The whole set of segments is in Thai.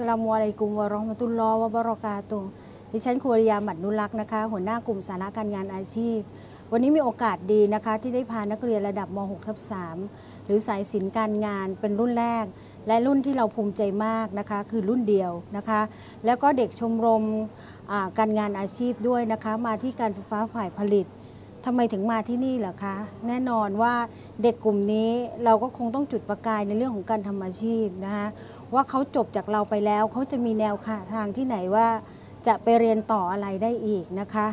สลามุอะลัยกุมวะราะห์มะตุลลอวะบะราะกาตุดิฉันครูริยาหมัดนุรักษ์นะคะ หัวหน้ากลุ่มสาระการงานอาชีพ วันนี้มีโอกาสดีนะคะ ที่ได้พานักเรียนระดับม .6 ทับ3หรือสายศิลป์การงานเป็นรุ่นแรก และรุ่นที่เราภูมิใจมากนะคะ คือรุ่นเดียวนะคะ แล้วก็เด็กชมรมการงานอาชีพด้วยนะคะ มาที่การไฟฟ้าฝ่ายผลิตทำไมถึงมาที่นี่เหรอคะ แน่นอนว่าเด็กกลุ่มนี้เราก็คงต้องจุดประกายในเรื่องของการทำอาชีพนะคะ ว่าเขาจบจากเราไปแล้ว เขาจะมีแนวทางที่ไหนว่า จะไปเรียนต่ออะไรได้อีกนะคะ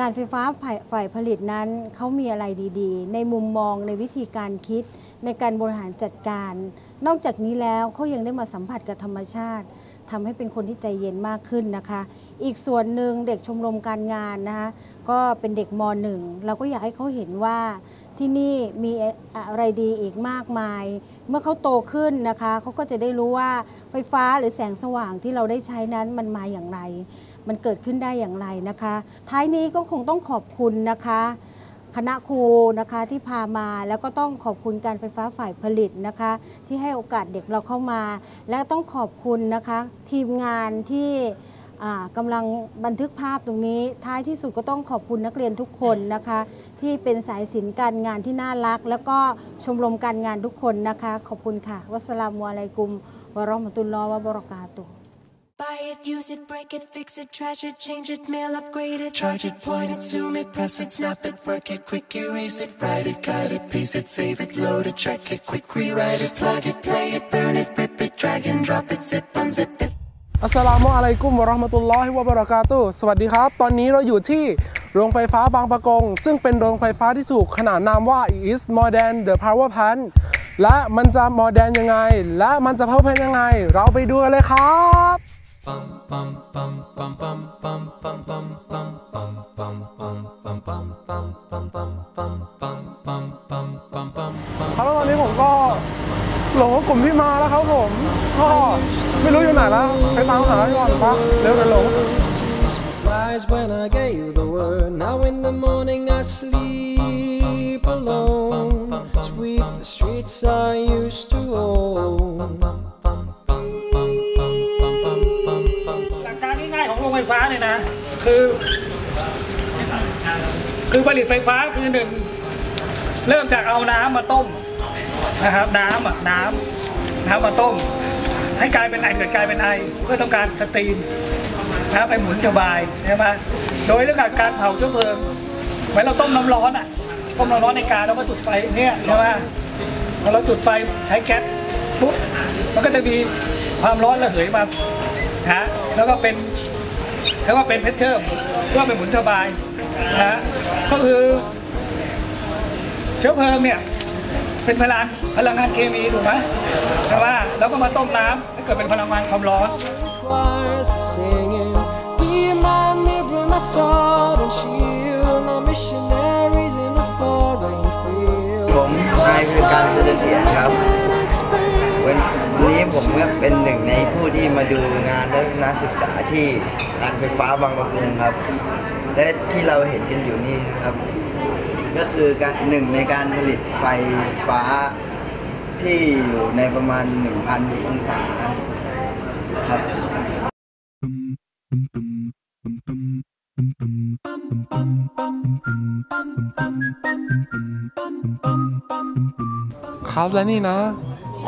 การไฟฟ้าฝ่ายฝ่ายผลิตนั้นเขามีอะไรดี ๆ ในมุมมองในวิธีการคิด ในการบริหารจัดการ นอกจากนี้แล้วเขายังได้มาสัมผัสกับธรรมชาติทำให้เป็นคนที่ใจเย็นมากขึ้นนะคะ อีกส่วนหนึ่งเด็กชมรมการงานนะคะก็เป็นเด็กมหนึ่งเราก็อยากให้เขาเห็นว่า ที่นี่มีอะไรดีอีกมากมาย เมื่อเขาโตขึ้นนะคะเขาก็จะได้รู้ว่าไฟฟ้าหรือแสงสว่างที่เราได้ใช้นั้นมันมาอย่างไร มันเกิดขึ้นได้อย่างไรนะคะ ท้ายนี้ก็คงต้องขอบคุณนะคะ คณะครูนะคะที่พามาแล้วก็ต้องขอบคุณการไฟฟ้าฝ่ายผลิตนะคะ ที่ให้โอกาสเด็กเราเข้ามา และต้องขอบคุณนะคะ ทีมงานที่ กำลังบันทึกภาพตรงนี้ ท้ายที่สุดก็ต้องขอบคุณนักเรียนทุกคนนะคะ ที่เป็นสายศิลป์การงานที่น่ารัก แล้วก็ชมรมการงานทุกคนนะคะ ขอบคุณค่ะ วัสลามุอะลัยกุมวะราะห์มตุลลอฮ์วะบรากาตุ Buy it, use it, break it, fix it, trash it, change it, mail, upgrade it, charge it, point it, zoom it, press it, snap it, work it, quick erase it, write it, cut it, paste it, save it, load it, check it, quick rewrite it, plug it, play it, burn it, rip it, drag and drop it, zip, unzip it. อัสสลามุอะลัยกุมวะราะห์มะตุลลอฮิวะบะเราะกาตุสวัสดีครับ ตอนนี้เราอยู่ที่โรงไฟฟ้าบางปะกง ซึ่งเป็นโรงไฟฟ้าที่ถูกขนานนามว่า is more than the power plant และมันจะ more than ยังไง และมันจะ power plant ยังไง เราไปดูกันเลยครับ ครับแล้วตอนนี้ผมก็หลงกับกลุ่มที่มาแล้วครับผมก็ไม่รู้อยู่ไหนแล้วไปตามหาก่อนปะเร็วเดี๋ยวหลง Rise when I gave the word. Now in the morning I sleep alone. Sweep the streets I used to own. ฟฟ้าเนี่ยนะ คือ คือผลิตไฟฟ้าคือหนึ่งเริ่มจากเอาน้ำมาต้มนะครับ น้ำอะน้ำน้ำมาต้ม ให้กลายเป็นไอเกิดกลายเป็นไอเพื่อต้องการสตรีมนะไปหมุนระบายใช่ไหมโดยเรื่องการเผาเชื้อเพลิงเหมือนเราต้มน้ำร้อนอะต้มน้ำร้อนในกาแล้วก็จุดไฟเนี่ยใช่ไหมพอเราจุดไฟใช้แก๊สปุ๊บมันก็จะมีความร้อนระเหยมาฮะแล้วก็เป็น เรียกว่าเป็นเพชรเชอร์ว่าเป็นหมุนระบายนะฮะก็คือเชื้อเพลิงเนี่ยเป็นพลังพลังงานเคมีถูกไหมแต่ว่าเราก็มาต้มน้ำให้เกิดเป็นพลังงานความร้อน ผมนายคือการเสด็จเสียครับ วันนี้ผมก็เป็นหนึ่งในผู้ที่มาดูงานและนักศึกษาที่การไฟฟ้าบางประกงครับ และที่เราเห็นกันอยู่นี่นะครับ ก็คือการหนึ่งในการผลิตไฟฟ้าที่อยู่ในประมาณ 1,000 องศาครับครับและนี่นะ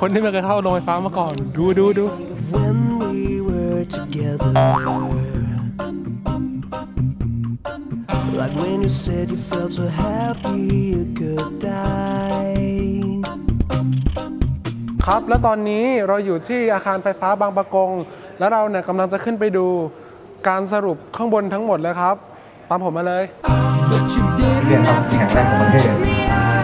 คนที่ไม่เคยเข้าโรงไฟฟ้ามาก่อน ดูดูดู When we were together. Like when you said you felt so happy you could die. ครับ และตอนนี้เราอยู่ที่อาคารไฟฟ้าบางปะกง แล้วเราเนี่ยกำลังจะขึ้นไปดูการสรุปข้างบนทั้งหมดเลยครับ ตามผมมาเลย เรียนความแข็งแรงของประเทศ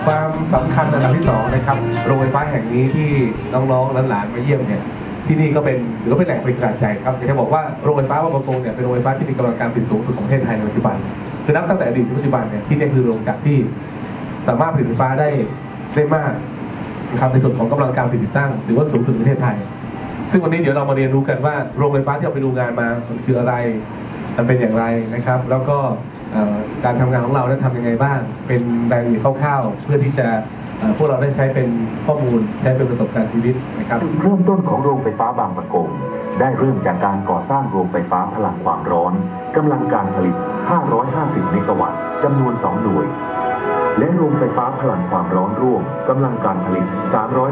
ความสำคัญระดับที่สองนะครับโรงไฟฟ้าแห่งนี้ที่น้องๆหลานๆมาเยี่ยมเนี่ยที่นี่ก็เป็นหรือว่าเป็นแหล่งผลิตกระจายครับอยากจะบอกว่าโรงไฟฟ้าบางประกงเนี่ยเป็นโรงไฟฟ้าที่มีกำลังการผลิตสูงสุดของประเทศไทยในปัจจุบันคือนับตั้งแต่อดีตถึงปัจจุบันเนี่ยที่นี่คือโรงจักรที่สามารถผลิตไฟฟ้าได้ได้มากนะครับในส่วนของกำลังการผลิตติดตั้งถือว่าสูงสุดในประเทศไทย ซึ่งวันนี้เดี๋ยวเรามาเรียนรู้กันว่าโรงไฟฟ้าที่เราไปดูงานมามันคืออะไร มันเป็นอย่างไรนะครับ แล้วก็ การทำงานของเรานั้นทำยังไงบ้าง เป็นรายละเอียดคร่าวๆ เพื่อที่จะพวกเราได้ใช้เป็นข้อมูลใช้เป็นประสบการณ์ชีวิตนะครับเริ่มต้นของโรงไฟฟ้าบางประกงได้เริ่มจากการก่อสร้างโรงไฟฟ้าพลังความร้อนกำลังการผลิต 550 เมกะวัตต์จำนวน 2 หน่วย และโรงไฟฟ้าพลังความร้อนร่วมกำลังการผลิต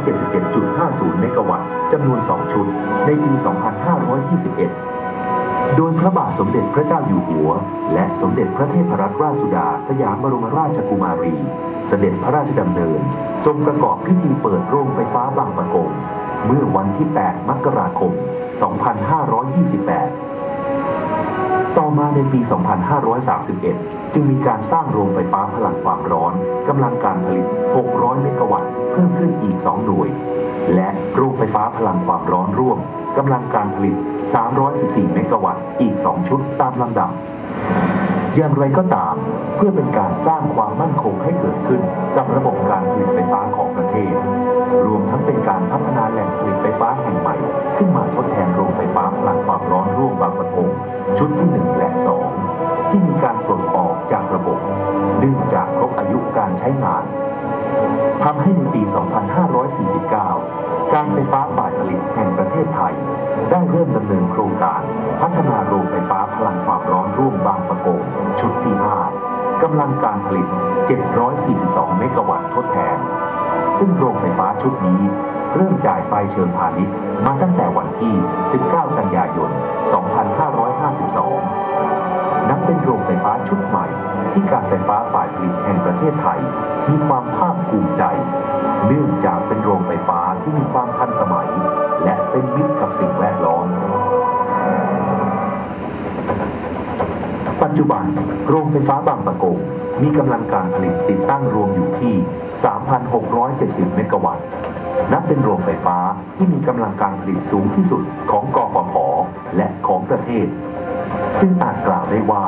377.50 เมกะวัตต์จำนวน 2 ชุด ในปี 2521 โดยพระบาทสมเด็จพระเจ้าอยู่หัว และสมเด็จพระเทพรัตนราชสุดาสยามบรมราชกุมารี เสด็จพระราชดำเนิน ทรงประกอบพิธีเปิดโรงไฟฟ้าบางประกง เมื่อวันที่ 8 มกราคม 2528 ต่อมาในปี 2531 จึงมีการสร้างโรงไฟฟ้าพลังความร้อนกำลังการผลิต 600 เมกะวัตต์เพิ่มขึ้นอีก 2 หน่วย และโรงไฟฟ้าพลังความร้อนร่วมกำลังการผลิต 314 เมกะวัตต์ อีก 2 ชุดตามลำดับ อย่างไรก็ตาม เพื่อเป็นการสร้างความมั่นคงให้เกิดขึ้นกับระบบการผลิตไฟฟ้าของประเทศ รวมทั้งเป็นการพัฒนาแหล่งผลิตไฟฟ้าแห่งใหม่ ขึ้นมาทดแทนโรงไฟฟ้าพลังความร้อนร่วมบางประกงชุดที่ 1 และ 2 ที่มีการปลดออกจากระบบเนื่องจากครบอายุการใช้งาน ทำให้ในปี 2549 การไฟฟ้าฝ่ายผลิตแห่งประเทศไทย ได้เริ่มดำเนินโครงการ พัฒนาโรงไฟฟ้าพลังความร้อนร่วมบางประกงชุดที่ 5 กำลังการผลิต 742 เมกะวัตต์ทดแทน ซึ่งโรงไฟฟ้าชุดนี้เริ่มจ่ายไฟเชิงพาณิชย์มาตั้งแต่วันที่ 19 กันยายน 2552 นับเป็นโรงไฟฟ้าชุดใหม่ ที่การไฟฟ้าฝ่ายผลิตแห่งประเทศไทย มีความภาคภูมิใจ เนื่องจากเป็นโรงไฟฟ้าที่มีความทันสมัย และเป็นมิตรกับสิ่งแวดล้อม ปัจจุบัน โรงไฟฟ้าบางประกงมีกำลังการผลิตติดตั้งรวมอยู่ที่ 3,670 เมกะวัตต์ นับเป็นโรงไฟฟ้าที่มีกำลังการผลิตสูงที่สุดของกฟผและของประเทศ ซึ่งอาจกล่าวได้ว่า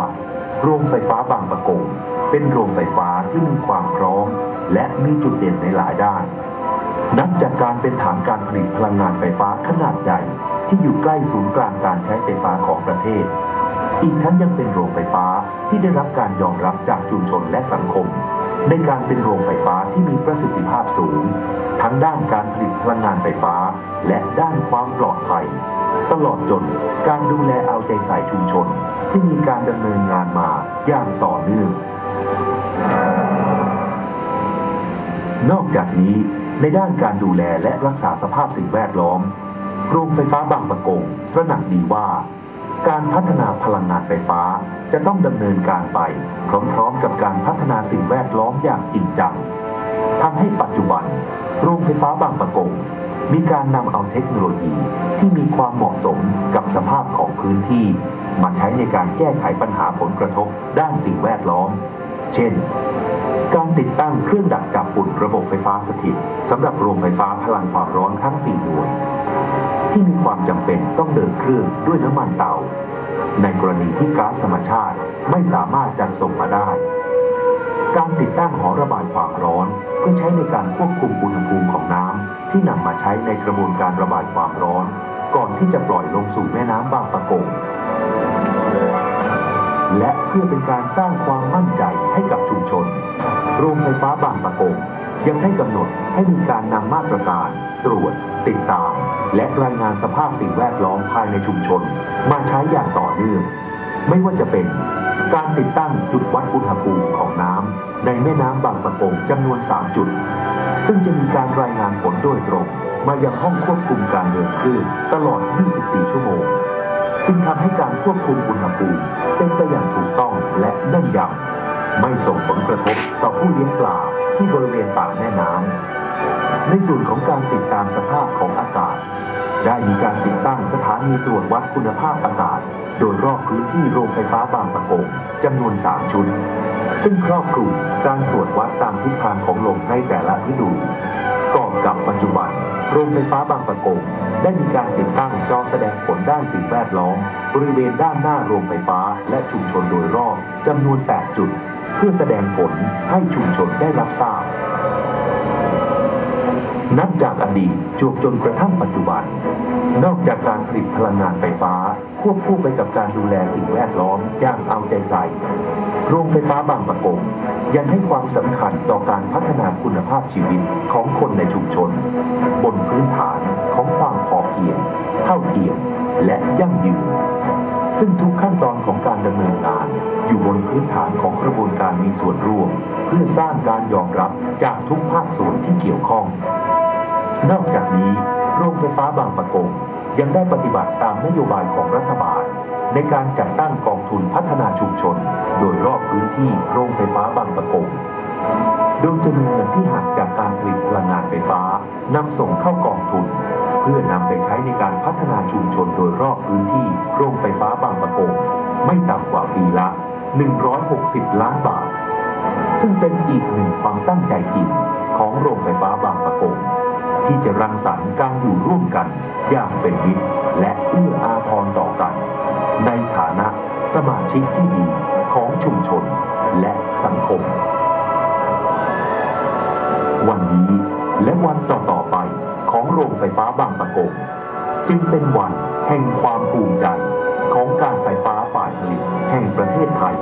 โรงไฟฟ้าบางประกง เป็นโรงไฟฟ้าที่มีความพร้อม และมีจุดเด่นในหลายด้าน นับจากการเป็นฐานการผลิตพลังงานไฟฟ้าขนาดใหญ่ที่อยู่ใกล้ศูนย์กลางการใช้ไฟฟ้าของประเทศ อีกทั้งยังเป็นโรงไฟฟ้าที่ได้รับการยอมรับจากชุมชนและสังคม ในการเป็นโรงไฟฟ้าที่มีประสิทธิภาพสูง ทั้งด้านการผลิตพลังงานไฟฟ้า และด้านความปลอดภัย ตลอดจนการดูแลเอาใจใส่ชุมชน ที่มีการดำเนินงานมาอย่างต่อเนื่อง นอกจากนี้ในด้านการดูแลและรักษาสภาพสิ่งแวดล้อมโรงไฟฟ้าบางปะกงตระหนักดีว่า การพัฒนาพลังงานไฟฟ้าจะต้องดำเนินการไป พร้อมๆกับการพัฒนาสิ่งแวดล้อมอย่างจริงจังทำให้ปัจจุบัน โรงไฟฟ้าบางปะกงมีการนำเอาเทคโนโลยีที่มีความเหมาะสมกับสภาพของพื้นที่ มาใช้ในการแก้ไขปัญหาผลกระทบด้านสิ่งแวดล้อม เช่น การติดตั้งเครื่องดักจับฝุ่นระบบไฟฟ้าสถิตสำหรับโรงไฟฟ้าพลังความร้อนทั้ง4หน่วย ที่มีความจำเป็นต้องเดินเครื่องด้วยน้ำมันเตา ในกรณีที่ก๊าซธรรมชาติไม่สามารถจัดส่งมาได้ การติดตั้งหอระบายความร้อนเพื่อใช้ในการควบคุมอุณหภูมิของน้ำที่นำมาใช้ในกระบวนการระบายความร้อน ก่อนที่จะปล่อยลงสู่แม่น้ำบางปะกง และเพื่อเป็นการสร้างความมั่นใจให้กับชุมชน โรงไฟฟ้าบางปะกงยังได้กำหนดให้มีการนำมาตรการ ตรวจ ติดตาม และรายงานสภาพสิ่งแวดล้อมภายในชุมชน มาใช้อย่างต่อเนื่อง ไม่ว่าจะเป็น การติดตั้งจุดวัดอุณหภูมิของน้ำในแม่น้ำบางปะกงจำนวน 3 จุด ซึ่งจะมีการรายงานผลโดยตรง มายังห้องควบคุมการเดินคลื่นตลอด 24 ชั่วโมง จึงทำให้การควบคุมอุณหภูมิเป็นไปอย่างถูกต้องและแน่นยำไม่ส่งผลกระทบต่อผู้เลี้ยงปลาที่บริเวณปากแม่น้ำในส่วนของการติดตามสภาพของอากาศ ได้มีการติดตั้งสถานีตรวจวัดคุณภาพอากาศ โดยรอบพื้นที่โรงไฟฟ้าบางประกงจำนวน 3 ชุด ซึ่งครอบคลุมการตรวจวัดตามทิศทางของลมในแต่ละฤดูก่อนกับปัจจุบัน โรงไฟฟ้าบางประกงได้มีการติดตั้งจอแสดงผลด้านสิ่งแวดล้อมบริเวณด้านหน้าโรงไฟฟ้าและชุมชนโดยรอบจำนวน 8 จุด เพื่อแสดงผลให้ชุมชนได้รับทราบนับจากอดีตจวบจนกระทั่งปัจจุบัน นอกจากการผลิตพลังงานไฟฟ้า ควบคู่ไปกับการดูแลสิ่งแวดล้อมอย่างเอาใจใส่ โรงไฟฟ้าบางประกงยังให้ความสำคัญต่อการพัฒนาคุณภาพชีวิตของคนในชุมชน ตอนของการดำเนินงาน อยู่บนพื้นฐานของกระบวนการมีส่วนร่วม เพื่อสร้างการยอมรับจากทุกภาคส่วนที่เกี่ยวข้อง นอกจากนี้ โรงไฟฟ้าบางประกงยังได้ปฏิบัติตามนโยบายของรัฐบาล ในการจัดตั้งกองทุนพัฒนาชุมชน โดยรอบพื้นที่โรงไฟฟ้าบางประกงโดยจะมีเงินที่หักจากการผลิตพลังงานไฟฟ้านำส่งเข้ากองทุน เพื่อนำไปใช้ในการพัฒนาชุมชนโดยรอบพื้นที่โรงไฟฟ้าบางประกงไม่ต่ำกว่าปีละ 160 ล้านบาท ซึ่งเป็นอีกหนึ่งความตั้งใจจริงของโรงไฟฟ้าบางประกงที่จะรังสรรค์การอยู่ร่วมกันอย่างเป็นมิตรและเอื้ออาทรต่อกัน ในฐานะสมาชิกที่ดีของชุมชนและ จึงเป็นวันแห่งความภูมิใจของการไฟฟ้าฝ่ายผลิตแห่งประเทศไทย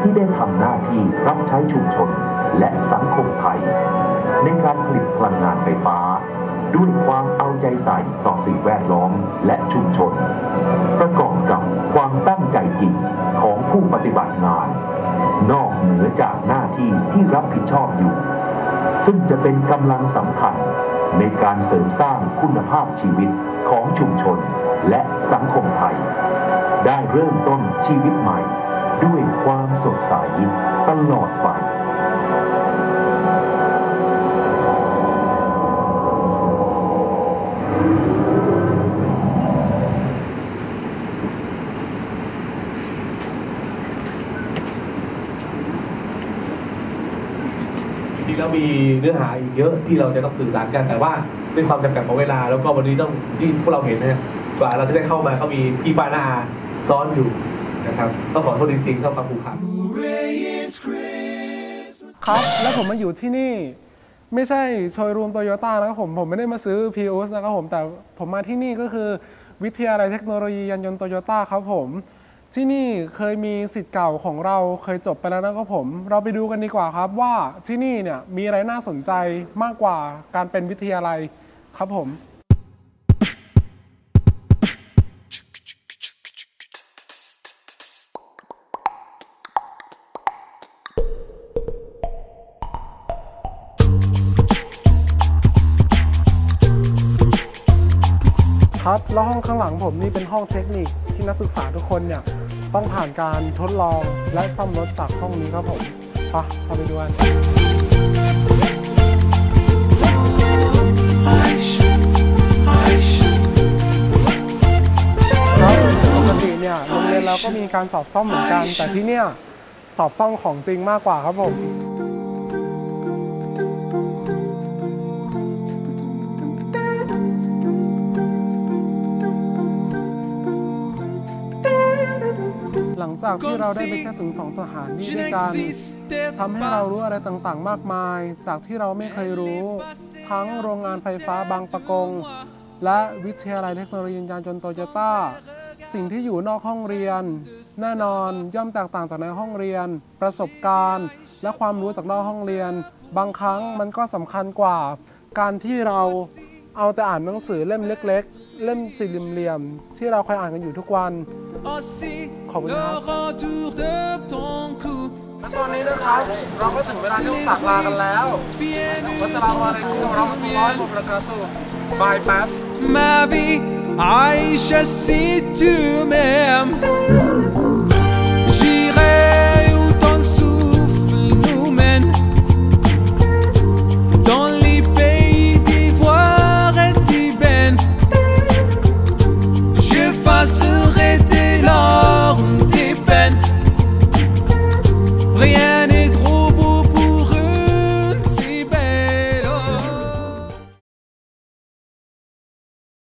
ที่ได้ทำหน้าที่รับใช้ชุมชนและสังคมไทย ในการผลิตพลังงานไฟฟ้า ด้วยความเอาใจใส่ต่อสิ่งแวดล้อมและชุมชน ประกอบกับความตั้งใจจริงของผู้ปฏิบัติงาน นอกเหนือจากหน้าที่ที่รับผิดชอบอยู่ ซึ่งจะเป็นกำลังสำคัญ ในการเสริมสร้างคุณภาพชีวิตของชุมชนและสังคมไทย ได้เริ่มต้นชีวิตใหม่ ด้วยความสดใสตลอดไป ๆแล้วมีเนื้อหาอีกเยอะที่เราจะต้องสื่อสารกันแต่ว่าด้วยความจำกัดของเวลา แล้วก็วันนี้ต้องที่พวกเราเห็นนะกว่าเราจะได้เข้ามาเขามีพี่ปานาซ้อนอยู่นะครับต้องขอโทษจริงๆเข้าความผูกพันครับ แล้วผมมาอยู่ที่นี่ ไม่ใช่โชยรูมโตโยต้านะครับผมผมไม่ได้มาซื้อ p ีอ s นะครับผมแต่ผมมาที่นี่ก็คือวิทยาลัยเทคโนโลยียานยนต์โตโยต้าครับผม ที่นี่เคยมีสิทธิ์เก่าของเราเคยจบไปแล้วนะครับผม เราไปดูกันดีกว่าครับว่าที่นี่เนี่ยมีอะไรน่าสนใจมากกว่าการเป็นวิทยาลัยครับผมครับแล้วห้องข้างหลังผมนี่เป็นห้องเทคนิคที่นักศึกษาทุกคนเนี่ย ต้องผ่านการทดลองและซ่อมรถจากห้องนี้ครับผมไปะเข้าไปดูกันครับปกติเนี่ยโรงเรียนเราก็มีการสอบซ่อมเหมือนกัน แต่ที่เนี่ยสอบซ่อมของจริงมากกว่าครับผม จากที่เราได้ไปแค่ถึงสองสถานที่ด้วยกันทำให้เรารู้อะไรต่างๆ มากมาย จากที่เราไม่เคยรู้ ทั้งโรงงานไฟฟ้าบางปะกง และวิทยาลัยเทคโนโลยียานยนต์โตโยต้า สิ่งที่อยู่นอกห้องเรียน แน่นอนย่อมแตกต่างจากในห้องเรียน ประสบการณ์ และความรู้จากนอกห้องเรียน บางครั้งมันก็สำคัญกว่า การที่เราเอาแต่อ่านหนังสือเล่มเล็ก ๆ เล่มสี่เหลี่ยมๆที่เราเคยอ่านกันอยู่ทุกวันขอบคุณครับและตอนนี้นะครับเราก็ถึงเวลาที่ต้องจากลากันแล้ววัสสลามุอะลัยกุมวะเราะห์มะตุลลอฮิวะบะเราะกาตุฮ์บายแป๊บ Ma vie, Aïcha, si tu m'aimes,